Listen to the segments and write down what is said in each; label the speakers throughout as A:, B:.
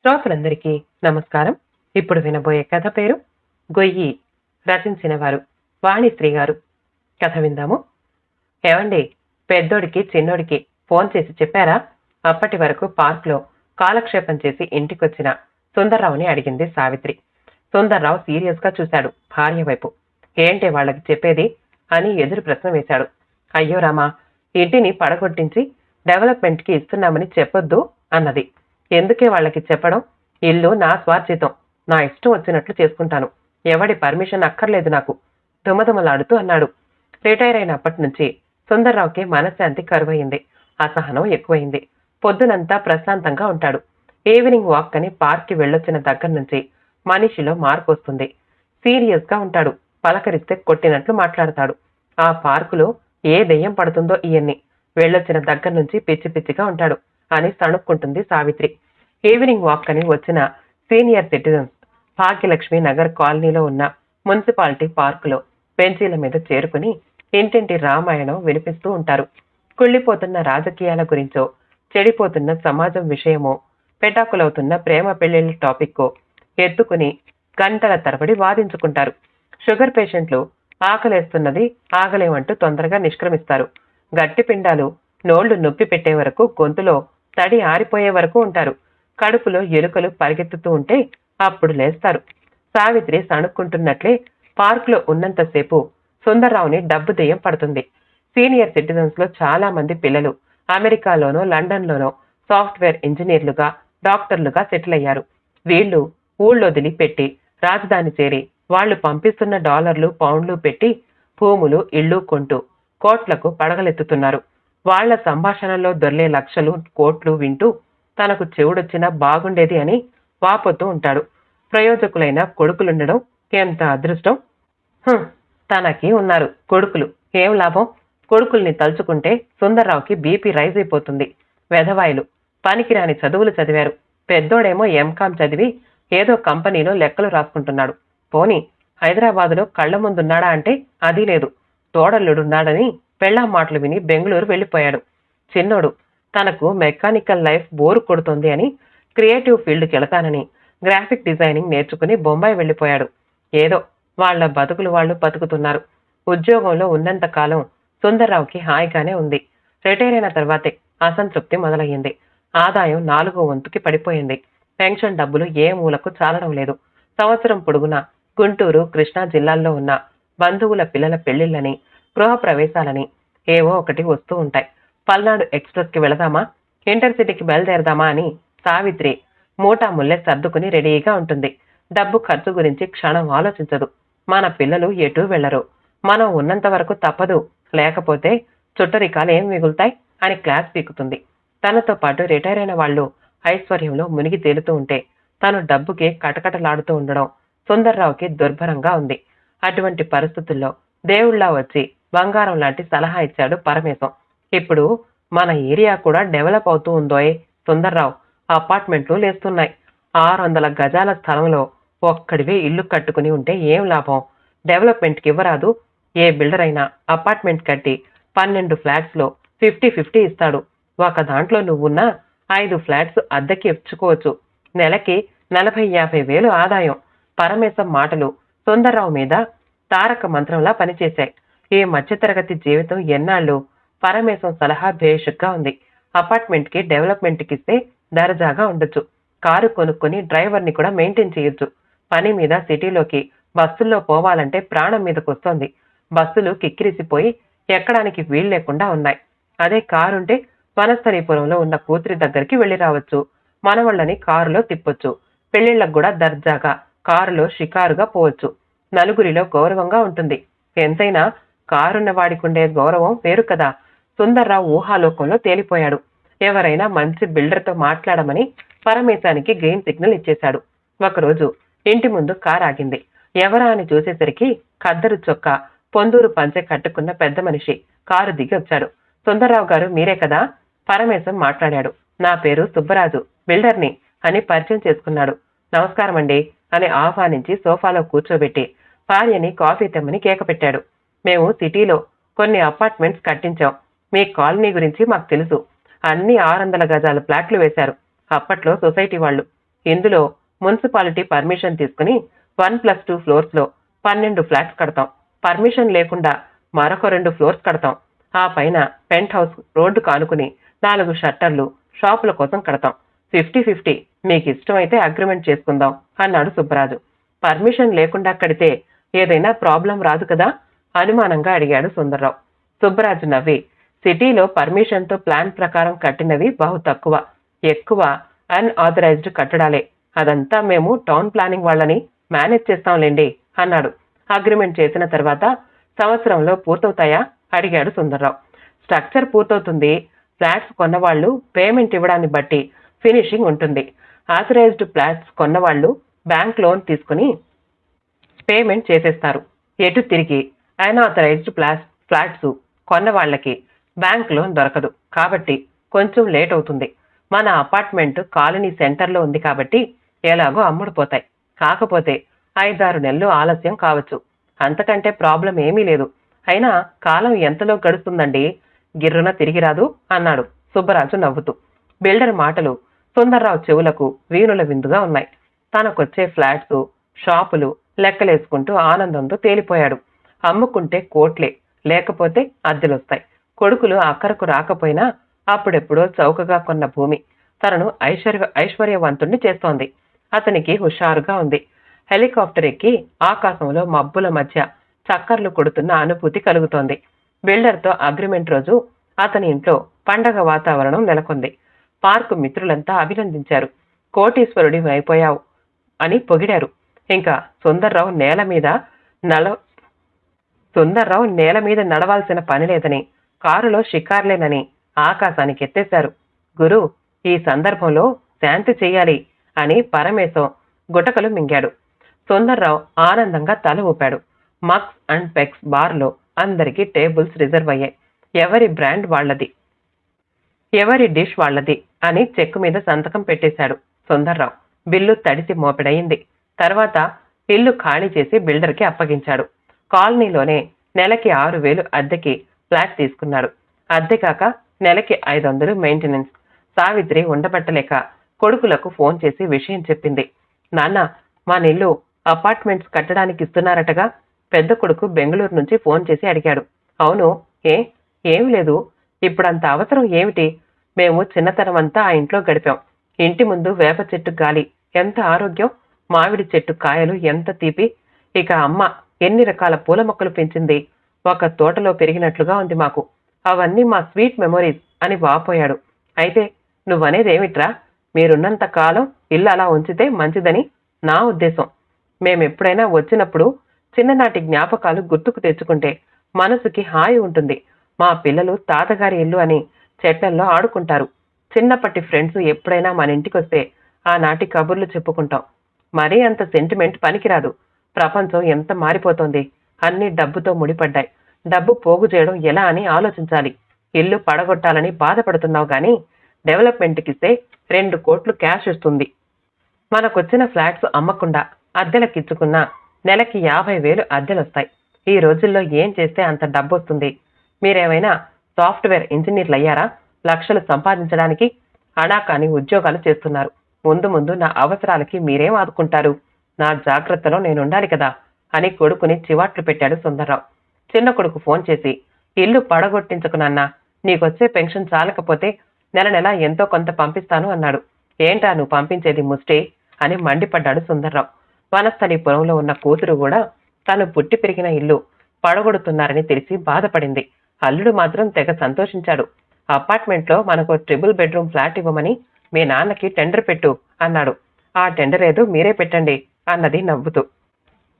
A: శ్రోతలందరికీ నమస్కారం. ఇప్పుడు వినబోయే కథ పేరు గొయ్యి. రచించిన వారు వాణిశ్రీ గారు. కథ విందాము. ఏమండి పెద్దోడికి చిన్నోడికి ఫోన్ చేసి చెప్పారా? అప్పటి వరకు పార్క్లో కాలక్షేపం చేసి ఇంటికొచ్చిన సుందర్రావుని అడిగింది సావిత్రి. సుందర్రావు సీరియస్గా చూశాడు భార్య వైపు. ఏంటి వాళ్ళకి చెప్పేది? అని ఎదురు ప్రశ్న వేశాడు. అయ్యో రామా ఇంటిని పడగొట్టించి డెవలప్మెంట్కి ఇస్తున్నామని చెప్పొద్దు అన్నది. ఎందుకే వాళ్ళకి చెప్పడం? ఇల్లు నా స్వార్జితం నా ఇష్టం వచ్చినట్లు చేసుకుంటాను. ఎవడి పర్మిషన్ అక్కర్లేదు నాకు. దుమదుమలాడుతూ అన్నాడు. రిటైర్ అయినప్పటి నుంచి సుందర్రావుకి మనశ్శాంతి కరువైంది. అసహనం ఎక్కువైంది. పొద్దునంతా ప్రశాంతంగా ఉంటాడు. ఈవినింగ్ వాక్ అని పార్క్కి వెళ్ళొచ్చిన దగ్గర నుంచి మనిషిలో మార్పు వస్తుంది సీరియస్గా ఉంటాడు. పలకరిస్తే కొట్టినట్లు మాట్లాడతాడు. ఆ పార్కులో ఏ దెయ్యం పడుతుందో ఇయన్ని. వెళ్ళొచ్చిన దగ్గర నుంచి పిచ్చి పిచ్చిగా ఉంటాడు. అని తణుక్కుంటుంది సావిత్రి. ఈవినింగ్ వాక్ అని వచ్చిన సీనియర్ సిటిజన్స్ భాగ్యలక్ష్మి నగర్ కాలనీలో ఉన్న మున్సిపాలిటీ పార్కులో బెంచీల మీద చేరుకుని ఇంటింటి రామాయణం వినిపిస్తూ ఉంటారు. కుళ్ళిపోతున్న రాజకీయాల గురించో చెడిపోతున్న సమాజం విషయమో పెటాకులవుతున్న ప్రేమ పెళ్ళిళ్ళ టాపిక్కో ఎత్తుకుని గంటల తరబడి వాదించుకుంటారు. షుగర్ పేషెంట్లు ఆకలేస్తున్నది ఆగలేమంటూ తొందరగా నిష్క్రమిస్తారు. గట్టి పిండాలు నోళ్ళు నొప్పి పెట్టే వరకు గొంతులో తడి ఆరిపోయే వరకు ఉంటారు. కడుపులో ఎలుకలు పరిగెత్తుతూ ఉంటే అప్పుడు లేస్తారు. సావిత్రి సణుక్కుంటున్నట్లే పార్కులో ఉన్నంతసేపు సుందర్రావుని డబ్బు దెయ్యం పడుతుంది. సీనియర్ సిటిజన్స్లో చాలా మంది పిల్లలు అమెరికాలోనో లండన్లోనో సాఫ్ట్వేర్ ఇంజనీర్లుగా డాక్టర్లుగా సెటిల్ అయ్యారు. వీళ్ళు ఊళ్ళొదిలి పెట్టి రాజధాని చేరి వాళ్ళు పంపిస్తున్న డాలర్లు పౌండ్లు పెట్టి భూములు ఇళ్ళు కొంటూ కోట్లకు పడగలెత్తుతున్నారు. వాళ్ళ సంభాషణలో దొర్లే లక్షలు కోట్లు వింటూ తనకు చెవుడొచ్చినా బాగుండేది అని వాపోతూ ఉంటాడు. ప్రయోజకులైన కొడుకులుండడం ఎంత అదృష్టం? తనకి ఉన్నారు కొడుకులు. ఏం లాభం? కొడుకుల్ని తలుచుకుంటే సుందర్రావుకి బీపీ రైజ్ అయిపోతుంది. వెధవాయిలు. పనికిరాని చదువులు చదివారు. పెద్దోడేమో ఎంకాం చదివి ఏదో కంపెనీలో లెక్కలు రాసుకుంటున్నాడు. పోని హైదరాబాదులో కళ్ళ ముందున్నాడా అంటే అది లేదు. తోడల్లుడున్నాడని పెళ్ళాం మాటలు విని బెంగళూరు వెళ్ళిపోయాడు. చిన్నోడు తనకు మెకానికల్ లైఫ్ బోరు కొడుతుంది అని క్రియేటివ్ ఫీల్డ్కి వెళతానని గ్రాఫిక్ డిజైనింగ్ నేర్చుకుని బొంబాయి వెళ్ళిపోయాడు. ఏదో వాళ్ళ బతుకులు వాళ్ళు బతుకుతున్నారు. ఉద్యోగంలో ఉన్నంత కాలం సుందర్రావుకి హాయిగానే ఉంది. రిటైర్ అయిన తర్వాతే అసంతృప్తి మొదలయ్యింది. ఆదాయం నాలుగో వంతుకి పడిపోయింది. పెన్షన్ డబ్బులు ఏ మూలకు చాలడం లేదు. సంవత్సరం పొడుగునా గుంటూరు కృష్ణా జిల్లాల్లో ఉన్న బంధువుల పిల్లల పెళ్ళిళ్ళని గృహ ప్రవేశాలని ఏవో ఒకటి వస్తూ ఉంటాయి. పల్నాడు ఎక్స్ప్రెస్కి వెళదామా? ఇంటర్సిటీకి బయలుదేరదామా అని సావిత్రి మూటా ముల్లె సర్దుకుని రెడీగా ఉంటుంది. డబ్బు ఖర్చు గురించి క్షణం ఆలోచించదు. మన పిల్లలు ఎటూ వెళ్ళరు మనం ఉన్నంత వరకు తప్పదు. లేకపోతే చుట్టరికాలు ఏం మిగులుతాయి? అని క్లాస్ పీకుతుంది. తనతో పాటు రిటైర్ అయిన వాళ్ళు ఐశ్వర్యంలో మునిగి తేలుతూ ఉంటే తను డబ్బుకి కటకటలాడుతూ ఉండడం సుందర్రావుకి దుర్భరంగా ఉంది. అటువంటి పరిస్థితుల్లో దేవుళ్ళా వచ్చి బంగారం లాంటి సలహా ఇచ్చాడు పరమేశం ఇప్పుడు మన ఏరియా కూడా డెవలప్ అవుతూ ఉందోయ్ సుందర్రావు. అపార్ట్మెంట్లు లేస్తున్నాయి. ఆరు వందల గజాల స్థలంలో ఒక్కడివే ఇల్లు కట్టుకుని ఉంటే ఏం లాభం? డెవలప్మెంట్కి ఇవ్వరాదు. ఏ బిల్డర్ అయినా అపార్ట్మెంట్ కట్టి పన్నెండు ఫ్లాట్స్లో ఫిఫ్టీ ఫిఫ్టీ ఇస్తాడు. ఒక దాంట్లో నువ్వున్నా ఐదు ఫ్లాట్స్ అద్దెకి ఇచ్చుకోవచ్చు. నెలకి నలభై యాభై వేలు ఆదాయం. పరమేశం మాటలు సుందర్రావు మీద తారక మంత్రంలా పనిచేశాయి. ఈ మధ్యతరగతి జీవితం ఎన్నాళ్ళు? పరమేశం సలహా భేషుగ్గా ఉంది. అపార్ట్మెంట్కి డెవలప్మెంట్కి ఇస్తే దర్జాగా ఉండొచ్చు. కారు కొనుక్కొని డ్రైవర్ని కూడా మెయింటైన్ చేయొచ్చు. పని మీద సిటీలోకి బస్సుల్లో పోవాలంటే ప్రాణం మీదకు వస్తోంది బస్సులు కిక్కిరిసిపోయి ఎక్కడానికి వీలు లేకుండా ఉన్నాయి. అదే కారుంటే వనస్థలీపురంలో ఉన్న కూతురి దగ్గరికి వెళ్ళి రావచ్చు. మనవళ్ళని కారులో తిప్పొచ్చు. పెళ్ళిళ్ళకు కూడా దర్జాగా. కారులో షికారుగా పోవచ్చు. నలుగురిలో గౌరవంగా ఉంటుంది. ఎంతైనా కారున్న వాడికుండే గౌరవం వేరు కదా. సుందర్రావు ఊహాలోకంలో తేలిపోయాడు. ఎవరైనా మంచి బిల్డర్తో మాట్లాడమని పరమేశానికి గ్రీన్ సిగ్నల్ ఇచ్చేశాడు. ఒకరోజు ఇంటి ముందు కార్ ఆగింది ఎవరా అని చూసేసరికి ఖద్దరు చొక్క పొందూరు పంచె కట్టుకున్న పెద్ద మనిషి కారు దిగి వచ్చాడు. సుందర్రావు గారు మీరే కదా? పరమేశం మాట్లాడాడు. నా పేరు సుబ్బరాజు బిల్డర్ని అని పరిచయం చేసుకున్నాడు. నమస్కారం అండి అని ఆహ్వానించి సోఫాలో కూర్చోబెట్టి భార్యని కాఫీ తెమ్మని కేక పెట్టాడు మేము సిటీలో కొన్ని అపార్ట్మెంట్స్ కట్టించాం. మీ కాలనీ గురించి మాకు తెలుసు. అన్ని ఆరు వందల గజాల ఫ్లాట్లు వేశారు. అప్పట్లో సొసైటీ వాళ్ళు. ఇందులో మున్సిపాలిటీ పర్మిషన్ తీసుకుని వన్ ప్లస్ టూ ఫ్లోర్స్లో పన్నెండు ఫ్లాట్స్ కడతాం. పర్మిషన్ లేకుండా మరొక రెండు ఫ్లోర్స్ కడతాం. ఆ పైన పెంట్ హౌస్ రోడ్డు కానుకుని నాలుగు షట్టర్లు షాపుల కోసం కడతాం. ఫిఫ్టీ ఫిఫ్టీ మీకు ఇష్టమైతే అగ్రిమెంట్ చేసుకుందాం అన్నాడు సుబ్బరాజు. పర్మిషన్ లేకుండా కడితే ఏదైనా ప్రాబ్లం రాదు కదా? అనుమానంగా అడిగాడు సుందర్రావు. సుబ్బరాజు నవ్వి సిటీలో పర్మిషన్తో ప్లాన్ ప్రకారం కట్టినవి బహు తక్కువ ఎక్కువ అన్ఆథరైజ్డ్ కట్టడాలే. అదంతా మేము టౌన్ ప్లానింగ్ వాళ్ళని మేనేజ్ చేస్తాంలేండి అన్నాడు. అగ్రిమెంట్ చేసిన తర్వాత సంవత్సరంలో పూర్తవుతాయా? అడిగాడు సుందర్రావు. స్ట్రక్చర్ పూర్తవుతుంది ఫ్లాట్స్ కొన్నవాళ్ళు పేమెంట్ ఇవ్వడాన్ని బట్టి ఫినిషింగ్ ఉంటుంది. ఆథరైజ్డ్ ఫ్లాట్స్ కొన్నవాళ్ళు బ్యాంక్ లోన్ తీసుకుని పేమెంట్ చేసేస్తారు. ఎటు తిరిగి అన్ఆథరైజ్డ్ ప్లాట్స్ ఫ్లాట్స్ కొన్న వాళ్ళకి బ్యాంక్ లోన్ దొరకదు. కాబట్టి కొంచెం లేట్ అవుతుంది. మన అపార్ట్మెంట్ కాలనీ సెంటర్లో ఉంది కాబట్టి ఎలాగో అమ్ముడుపోతాయి. కాకపోతే ఐదారు నెలలు ఆలస్యం కావచ్చు. అంతకంటే ప్రాబ్లం ఏమీ లేదు. అయినా కాలం ఎంతలో గడుస్తుందండి? గిర్రున తిరిగి రాదు అన్నాడు సుబ్బరాజు నవ్వుతూ. బిల్డర్ మాటలు సుందర్రావు చెవులకు వీణుల విందుగా ఉన్నాయి. తనకొచ్చే ఫ్లాట్స్ షాపులు లెక్కలేసుకుంటూ ఆనందంతో తేలిపోయాడు. అమ్ముకుంటే కోట్లే లేకపోతే అద్దెలొస్తాయి. కొడుకులు అక్కరకు రాకపోయినా అప్పుడెప్పుడో చౌకగా కొన్న భూమి. తనను ఐశ్వర్య ఐశ్వర్యవంతుణ్ణి చేస్తోంది. అతనికి హుషారుగా ఉంది. హెలికాప్టర్ ఎక్కి ఆకాశంలో మబ్బుల మధ్య చక్కర్లు కొడుతున్న అనుభూతి కలుగుతోంది. బిల్డర్తో అగ్రిమెంట్ రోజు అతని ఇంట్లో పండగ వాతావరణం నెలకొంది. పార్క్ మిత్రులంతా అభినందించారు. కోటీశ్వరుడి అయిపోయావు అని పొగిడారు. ఇంకా సుందర్రావు నేల మీద నల సుందర్రావు నేల మీద నడవాల్సిన పని లేదని కారులో షికార్లేనని ఆకాశానికి ఎత్తేశారు. గురు ఈ సందర్భంలో శాంతి చేయాలి అని పరమేశం గుటకలు మింగాడు. సుందర్రావు ఆనందంగా తల ఊపాడు. మక్స్ అండ్ పెక్స్ బార్లో అందరికీ టేబుల్స్ రిజర్వ్ అయ్యాయి. ఎవరి బ్రాండ్ వాళ్ళది? ఎవరి డిష్ వాళ్ళది అని చెక్కు మీద సంతకం పెట్టేశాడు సుందర్రావు. బిల్లు తడిసి మోపెడయింది. తర్వాత ఇల్లు ఖాళీ చేసి బిల్డర్కి అప్పగించాడు. కాలనీలోనే నెలకి ఆరు వేలు అద్దెకి ఫ్లాట్ తీసుకున్నాడు. అద్దె కాక నెలకి ఐదు వందలు మెయింటెనెన్స్. సావిత్రి ఉండబట్టలేక కొడుకులకు ఫోన్ చేసి విషయం చెప్పింది. నాన్న మా నిల్లు అపార్ట్మెంట్స్ కట్టడానికి ఇస్తున్నారటగా? పెద్ద కొడుకు బెంగళూరు నుంచి ఫోన్ చేసి అడిగాడు. అవును. ఏ? ఏం లేదు. ఇప్పుడంత అవసరం ఏమిటి? మేము చిన్నతనం అంతా ఆ ఇంట్లో గడిపాం. ఇంటి ముందు వేప చెట్టు గాలి ఎంత ఆరోగ్యం? మామిడి చెట్టు కాయలు ఎంత తీపి? ఇక అమ్మ ఎన్ని రకాల పూల మొక్కలు పెంచింది? ఒక తోటలో పెరిగినట్లుగా ఉంది మాకు. అవన్నీ మా స్వీట్ మెమొరీస్ అని వాపోయాడు. అయితే నువ్వనేదేమిట్రా? మీరున్నంత కాలం ఇల్లు అలా ఉంచితే మంచిదని నా ఉద్దేశం. మేమెప్పుడైనా వచ్చినప్పుడు చిన్ననాటి జ్ఞాపకాలు గుర్తుకు తెచ్చుకుంటే మనసుకి హాయి ఉంటుంది. మా పిల్లలు తాతగారి ఇల్లు అని చెట్లల్లో ఆడుకుంటారు. చిన్నప్పటి ఫ్రెండ్స్ ఎప్పుడైనా మన ఇంటికొస్తే ఆనాటి కబుర్లు చెప్పుకుంటాం. మరీ అంత సెంటిమెంట్ పనికిరాదు. ప్రపంచం ఎంత మారిపోతోంది. అన్ని డబ్బుతో ముడిపడ్డాయి. డబ్బు పోగు చేయడం ఎలా అని ఆలోచించాలి. ఇల్లు పడగొట్టాలని బాధపడుతున్నావు గానీ డెవలప్మెంట్కిస్తే రెండు కోట్లు క్యాష్ ఇస్తుంది మనకొచ్చిన ఫ్లాట్స్ అమ్మకుండా అద్దెలకిచ్చుకున్నా నెలకి యాభై వేలు అద్దెలొస్తాయి. ఈ రోజుల్లో ఏం చేస్తే అంత డబ్బు వస్తుంది మీరేమైనా సాఫ్ట్వేర్ ఇంజనీర్లు అయ్యారా లక్షలు సంపాదించడానికి అనా కాని ఉద్యోగాలు చేస్తున్నారు. ముందు ముందు నా అవసరాలకి మీరేం ఆదుకుంటారు? నా జాగ్రత్తలో నేనుండాలి కదా? అని కొడుకుని చివాట్లు పెట్టాడు సుందర్రావు. చిన్న కొడుకు ఫోన్ చేసి ఇల్లు పడగొట్టించుకునన్నా నీకొచ్చే పెన్షన్ చాలకపోతే నెల నెల ఎంతో కొంత పంపిస్తాను అన్నాడు. ఏంటా నువ్వు పంపించేది ముస్టే అని మండిపడ్డాడు సుందర్రావు. వనస్థలిపురంలో ఉన్న కూతురు కూడా తను పుట్టి పెరిగిన ఇల్లు పడగొడుతున్నారని తెలిసి బాధపడింది. అల్లుడు మాత్రం తెగ సంతోషించాడు. అపార్ట్మెంట్లో మనకు ట్రిపుల్ బెడ్రూమ్ ఫ్లాట్ ఇవ్వమని మీ నాన్నకి టెండర్ పెట్టు అన్నాడు. ఆ టెండర్ ఏదో మీరే పెట్టండి అన్నది నవ్వుతూ.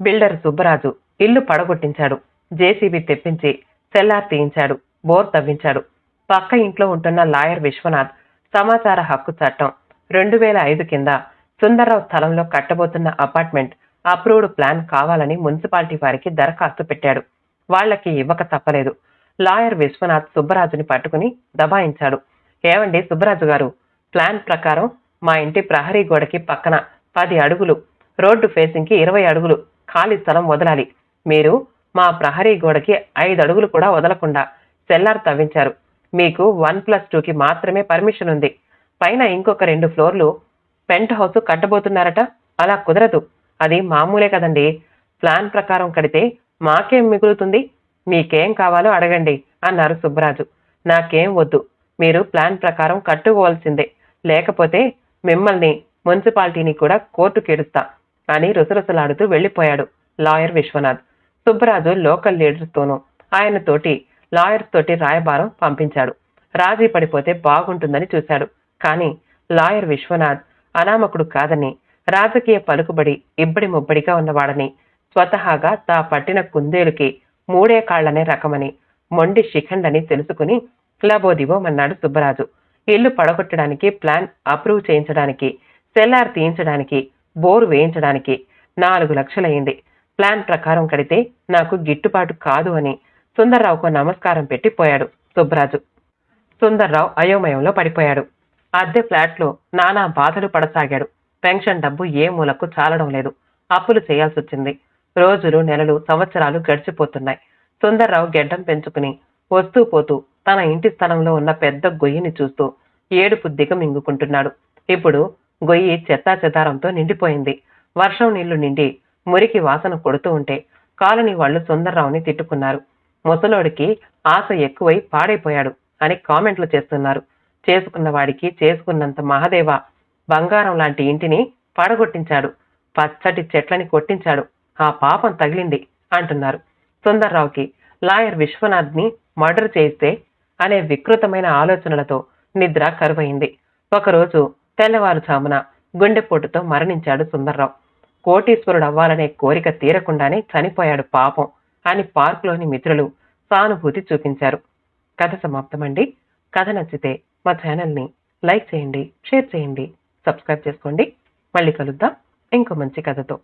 A: బిల్డర్ సుబ్బరాజు ఇల్లు పడగొట్టించాడు. జేసీబీ తెప్పించి సెల్లార్ తీయించాడు. బోర్ తవ్వించాడు. పక్క ఇంట్లో ఉంటున్న లాయర్ విశ్వనాథ్ సమాచార హక్కు చట్టం రెండు వేల ఐదు కింద సుందర్రావు స్థలంలో కట్టబోతున్న అపార్ట్మెంట్ అప్రూవ్డ్ ప్లాన్ కావాలని మున్సిపాలిటీ వారికి దరఖాస్తు పెట్టాడు. వాళ్ళకి ఇవ్వక తప్పలేదు. లాయర్ విశ్వనాథ్ సుబ్బరాజుని పట్టుకుని దబాయించాడు. ఏమండి సుబ్బరాజు గారు? ప్లాన్ ప్రకారం మా ఇంటి ప్రహరీ గోడకి పక్కన పది అడుగులు రోడ్డు ఫేసింగ్కి ఇరవై అడుగులు ఖాళీ స్థలం వదలాలి. మీరు మా ప్రహరీ గోడకి ఐదు అడుగులు కూడా వదలకుండా సెల్లార్ తవ్వించారు. మీకు వన్ ప్లస్ టూకి మాత్రమే పర్మిషన్ ఉంది. పైన ఇంకొక రెండు ఫ్లోర్లు పెంట్ హౌస్ కట్టబోతున్నారట. అలా కుదరదు. అది మామూలే కదండి. ప్లాన్ ప్రకారం కడితే మాకేం మిగులుతుంది? మీకేం కావాలో అడగండి అన్నారు సుబ్బరాజు. నాకేం వద్దు మీరు ప్లాన్ ప్రకారం కట్టుకోవాల్సిందే. లేకపోతే మిమ్మల్ని మున్సిపాలిటీని కూడా కోర్టు కెడుస్తా అని రుసరుసలాడుతూ వెళ్ళిపోయాడు లాయర్ విశ్వనాథ్. సుబ్బరాజు లోకల్ లీడర్స్తోనూ ఆయనతోటి లాయర్స్ తోటి రాయబారం పంపించాడు. రాజీ పడిపోతే బాగుంటుందని చూశాడు. కానీ లాయర్ విశ్వనాథ్ అనామకుడు కాదని రాజకీయ పలుకుబడి ఇబ్బడి ముబ్బడిగా ఉన్నవాడని స్వతహాగా తా పట్టిన కుందేలుకి మూడే కాళ్ళనే రకమని. మొండి శిఖండని తెలుసుకుని క్లబోదివోమన్నాడు సుబ్బరాజు. ఇల్లు పడగొట్టడానికి ప్లాన్ అప్రూవ్ చేయించడానికి సెల్లార్ తీయించడానికి బోరు వేయించడానికి నాలుగు లక్షలయ్యింది ప్లాన్ ప్రకారం కడితే నాకు గిట్టుబాటు కాదు అని సుందర్రావుకు నమస్కారం పెట్టి పోయాడు సుబ్బరాజు. సుందర్రావు అయోమయంలో పడిపోయాడు. అద్దె ఫ్లాట్లో నానా బాధలు పడసాగాడు. పెన్షన్ డబ్బు ఏ మూలకు చాలడం లేదు. అప్పులు చేయాల్సి వచ్చింది రోజులు నెలలు సంవత్సరాలు గడిచిపోతున్నాయి. సుందర్రావు గెడ్డం పెంచుకుని వస్తూ పోతూ తన ఇంటి స్థలంలో ఉన్న పెద్ద గొయ్యిని చూస్తూ ఏడుపు దిగమింగుకుంటున్నాడు. ఇప్పుడు గొయ్యి చెత్తా చెదారంతో నిండిపోయింది. వర్షం నీళ్ళు నిండి మురికి వాసన కొడుతూ ఉంటే కాలనీ వాళ్ళు సుందర్రావుని తిట్టుకున్నారు. ముసలోడికి ఆశ ఎక్కువై పాడైపోయాడు అని కామెంట్లు చేస్తున్నారు. చేసుకున్న వాడికి చేసుకున్నంత మహాదేవ బంగారం లాంటి ఇంటిని పడగొట్టించాడు. పచ్చటి చెట్లని కొట్టించాడు. ఆ పాపం తగిలింది అంటున్నారు. సుందర్రావుకి లాయర్ విశ్వనాథ్ని మర్డర్ చేయిస్తే అనే వికృతమైన ఆలోచనలతో నిద్ర కరువైంది. ఒకరోజు తెల్లవారుజామున గుండెపోటుతో మరణించాడు సుందర్రావు. కోటీశ్వరుడు అవ్వాలనే కోరిక తీరకుండానే చనిపోయాడు పాపం అని పార్కులోని మిత్రులు సానుభూతి చూపించారు. కథ సమాప్తమండి. కథ నచ్చితే మా ఛానల్ని లైక్ చేయండి షేర్ చేయండి సబ్స్క్రైబ్ చేసుకోండి. మళ్ళీ కలుద్దాం ఇంకో మంచి కథతో.